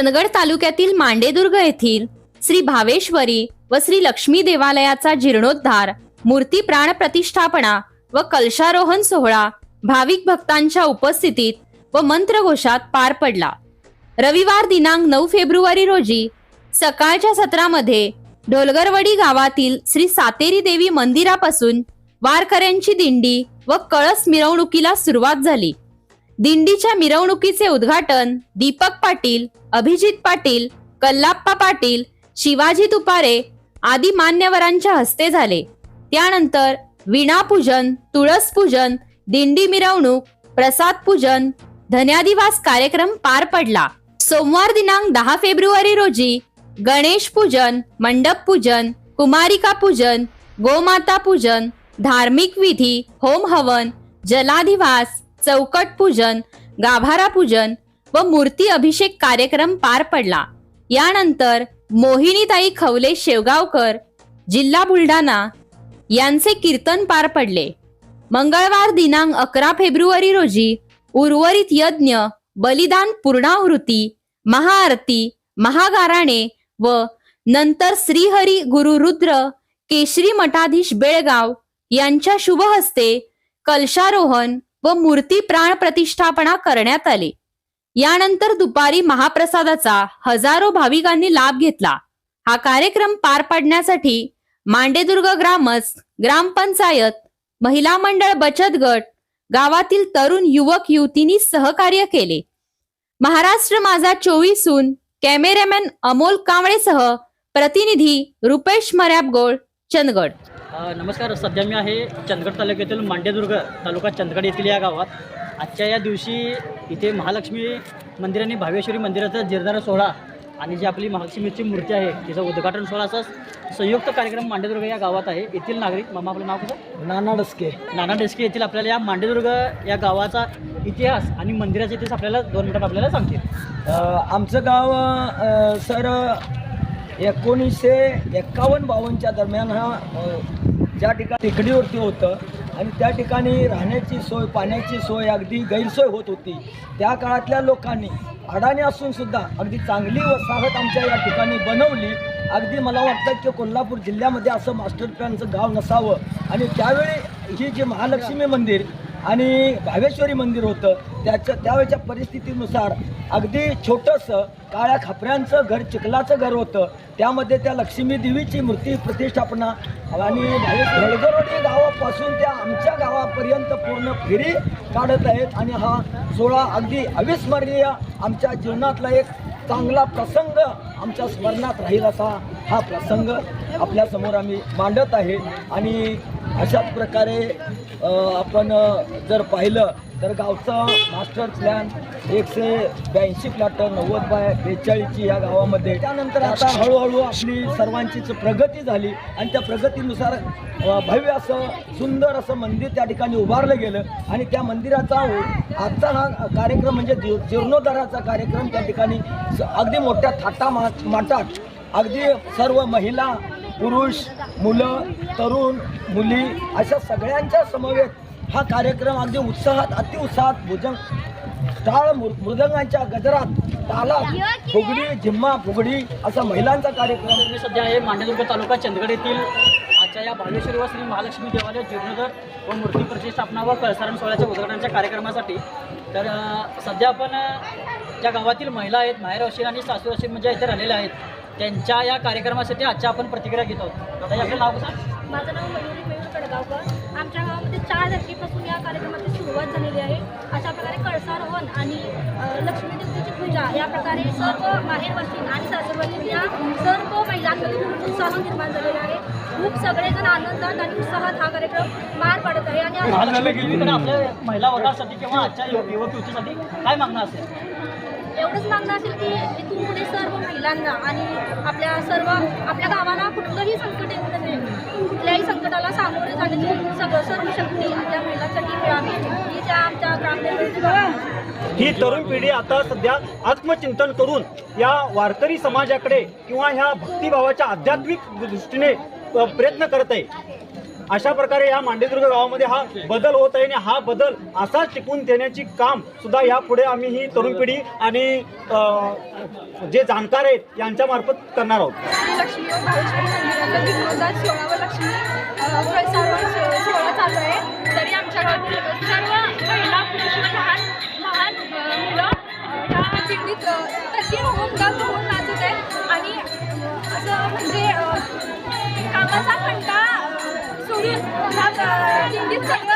चंदगड तालुक्यातील मांडेदुर्ग येथील श्री भावेश्वरी व श्री लक्ष्मी देवालयाचा जीर्णोद्धार मूर्ती प्राण प्रतिष्ठापना व कलशारोहण सोहळा भाविक भक्तांच्या उपस्थितीत व मंत्रघोषात पार पडला. रविवार दिनांक नऊ फेब्रुवारी रोजी सकाळच्या सत्रामध्ये ढोलगरवडी गावातील श्री सातेरी देवी मंदिरापासून वारकऱ्यांची दिंडी व कळस मिरवणुकीला सुरुवात झाली. दिंडीच्या मिरवणुकीचे उद्घाटन दीपक पाटील अभिजित पाटील कल्लाप्पा पाटील शिवाजी तुपारे आदी मान्यवरांच्या हस्ते झाले. त्यानंतर विणापूजन तुळस पूजन दिंडी मिरवणूक प्रसाद पूजन धन्यादिवास कार्यक्रम पार पडला. सोमवार दिनांक दहा फेब्रुवारी रोजी गणेश पूजन मंडप पूजन कुमारिका पूजन गोमाता पूजन धार्मिक विधी होम हवन जलाधिवास चौकट पूजन गाभारा पूजन व मूर्ती अभिषेक कार्यक्रम पार पडला. यानंतर मोहिनीताई खवले शेवगावकर जिल्हा बुलढाणा यांचे कीर्तन पार पडले. मंगळवार दिनांक अकरा फेब्रुवारी रोजी उर्वरित यज्ञ बलिदान पूर्णाहुती महाआरती महागाराणे व नंतर श्रीहरी गुरु रुद्र केशरी मठाधीश बेळगाव यांच्या शुभ हस्ते कलशारोहण व मूर्ती प्राण प्रतिष्ठापना करण्यात आली. यानंतर दुपारी महाप्रसादाचा हजारो भाविकांनी लाभ घेतला. हा कार्यक्रम पार पाडण्यासाठी मांडेदुर्ग ग्रामस्थ ग्रामपंचायत महिला मंडळ बचत गट गावातील तरुण युवक युवतींनी सहकार्य केले. महाराष्ट्र माझा चोवीसून कॅमेरामॅन अमोल कांबळेसह प्रतिनिधी रुपेश मर्याबगोळ चंदगड. नमस्कार. सध्या मी आहे चंदगड तालुक्यातील मांडेदुर्ग तालुका चंदगड येथील या गावात. आजच्या या दिवशी इथे महालक्ष्मी मंदिर आणि भावेश्वरी मंदिराचा जीर्णधार सोहळा आणि जी आपली महालक्ष्मीची मूर्ती आहे तिचं उद्घाटन सोहळा असा संयुक्त कार्यक्रम मांडेदुर्ग या गावात आहे. येथील नागरिक मामा आपलं नाव कसं? नाना डस्के. नाना डेस्के येथील आपल्याला या मांडेदुर्ग या गावाचा इतिहास आणि मंदिराचा इतिहास आपल्याला दोन मिनिटात आपल्याला सांगतील. आमचं गाव सर एकोणीसशे एक्कावन्न बावन्नच्या दरम्यान हा ज्या ठिकाणी टेकडीवरती होतं आणि त्या ठिकाणी राहण्याची सोय पाण्याची सोय अगदी गैरसोय होत होती. त्या काळातल्या लोकांनी अडाणी असूनसुद्धा अगदी चांगली वसाहत आमच्या या ठिकाणी बनवली. अगदी मला वाटतं की कोल्हापूर जिल्ह्यामध्ये असं मास्टर प्लॅनचं गाव नसावं. आणि त्यावेळी ही जी महालक्ष्मी मंदिर आणि भावेश्वरी मंदिर होतं. त्याच्या त्यावेळेच्या परिस्थितीनुसार अगदी छोटंसं काळ्या खापऱ्यांचं घर चिखलाचं घर होतं. त्यामध्ये त्या लक्ष्मी देवीची मूर्ती प्रतिष्ठापना आणि हळगरवाडी गावापासून त्या आमच्या गावापर्यंत पूर्ण फेरी काढत आहेत आणि हा सोहळा अगदी अविस्मरणीय आमच्या जीवनातला एक चांगला प्रसंग आमच्या स्मरणात राहील असा हा प्रसंग आपल्यासमोर आम्ही मांडत आहे. आणि अशाच प्रकारे आपण जर पाहिलं तर गावचा मास्टर प्लॅन एकशे ब्याऐंशी प्लॅट नव्वद बाय बेचाळीसची या गावामध्ये. त्यानंतर आता हळूहळू आपली सर्वांचीच प्रगती झाली आणि त्या प्रगतीनुसार भव्य असं सुंदर असं मंदिर त्या ठिकाणी उभारलं गेलं आणि त्या मंदिराचा आजचा हा कार्यक्रम म्हणजे जीर्णोद्धाराचा कार्यक्रम त्या ठिकाणी अगदी मोठ्या थाटा मा माटात. अगदी सर्व महिला पुरुष मुलं तरुण मुली अशा सगळ्यांच्या समवेत हा कार्यक्रम अगदी उत्साहात अतिउत्साहात भुजंग टाळ मृ मृदंगांच्या गजरात ताला फुगडी झिम्मा फुगडी असा महिलांचा कार्यक्रम. सध्या आहे मांडेदुर्ग तालुका चंदगड येथील आजच्या या भावेश्वरी व श्री महालक्ष्मी देवालय जीर्णोद्धार व मूर्ती प्रतिष्ठापना व कळसारण सोहळ्याच्या उद्घाटनाच्या कार्यक्रमासाठी. तर सध्या आपण ज्या गावातील महिला आहेत माहेर असेल आणि सासू म्हणजे इथे राहिलेल्या आहेत त्यांच्या या कार्यक्रमासाठी आजच्या आपण प्रतिक्रिया घेत. आहोत आता आपलं नाव सांग. माझं नाव मयुरी मयूर कडगावकर. आमच्या गावामध्ये चार तारखेपासून या कार्यक्रमाची सुरुवात झालेली आहे. अशा प्रकारे कळसारोहण आणि लक्ष्मी देवतेची पूजा या प्रकारे सर्व माहेरवासीन आणि सासरवासीन या सर्व महिलांमध्ये उत्साह निर्माण झालेला आहे. खूप सगळेजण आनंदात आणि उत्साहात हा कार्यक्रम पार पाडत आहे. आणि आपल्या महिला वर्गासाठी किंवा आजच्या युवक युवतीसाठी काय मागणं असेल? एवढंच मागणं असेल की इथून पुढे सर्व महिलांना आणि आपल्या सर्व आपल्या गावाला कुठलंही संकट येऊ नये. कुठल्याही संकटाला सामोरे जाण्याची सगळं सर्व शक्ती आपल्या महिलांसाठी मिळावी. ही त्या आमच्या आहे. ही तरुण पिढी आता सध्या आत्मचिंतन करून या वारकरी समाजाकडे किंवा ह्या भक्तिभावाच्या आध्यात्मिक दृष्टीने प्रयत्न करत आहे. अशा प्रकारे या मांडेदुर्ग गावामध्ये हा बदल होत आहे आणि हा बदल असा टिकून देण्याची काम सुद्धा यापुढे आम्ही ही तरुण पिढी आणि जे जाणकार आहेत यांच्यामार्फत करणार आहोत. लक्ष्मी सोहळा चालू आहे. तरी आमच्या गावातील सर्व महिला पुरुष लहान लहान मुलं दिंडीत होऊन नाचत आहेत. आणि असं म्हणजे कामाचा खंडा सोडून. ह्या दिंडीत सर्व